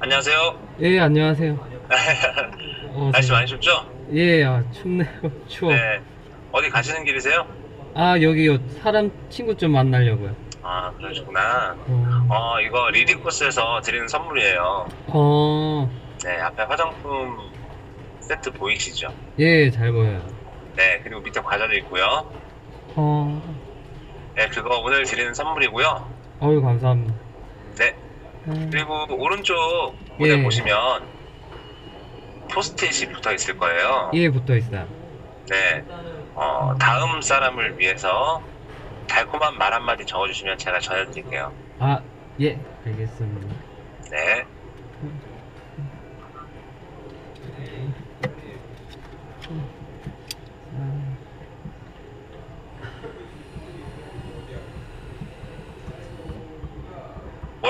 안녕하세요. 예, 안녕하세요. 어, 날씨 네. 많이 춥죠? 예, 아, 춥네요. 추워. 네. 어디 가시는 길이세요? 아, 여기요. 사람, 친구 좀 만나려고요. 아, 그러시구나. 어, 어, 이거 리디코스에서 드리는 선물이에요. 어, 네, 앞에 화장품 세트 보이시죠? 예, 잘 보여요. 네, 그리고 밑에 과자도 있고요. 어, 네, 그거 오늘 드리는 선물이고요. 어유 감사합니다. 네, 어, 그리고 오른쪽 무대 예. 보시면 포스트잇이 붙어 있을 거예요. 예, 붙어 있어요. 네, 어, 다음 사람을 위해서 달콤한 말 한마디 적어주시면 제가 전해드릴게요. 아, 예, 알겠습니다. 네.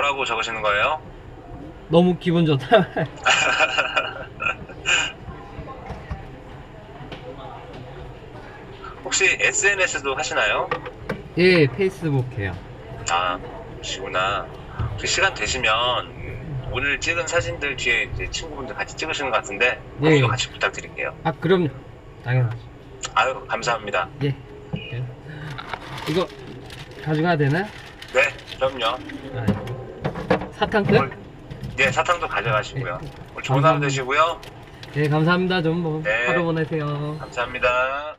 뭐라고 적으시는 거예요? 너무 기분 좋다. 혹시 SNS도 하시나요? 예, 페이스북 해요. 아, 그러시구나. 혹시 시간 되시면 음, 오늘 찍은 사진들 뒤에 이제 친구분들 같이 찍으시는 것 같은데 예. 공유 같이 부탁드릴게요. 아, 그럼요. 당연하죠. 아유, 감사합니다. 예. 예. 이거 가져가야 되나? 네, 그럼요. 아, 사탕 끝? 오늘 네, 사탕도 가져가시고요. 예. 오늘 좋은 하루 감사합니다. 되시고요. 예, 감사합니다. 좀 뭐, 네. 하루 보내세요. 감사합니다.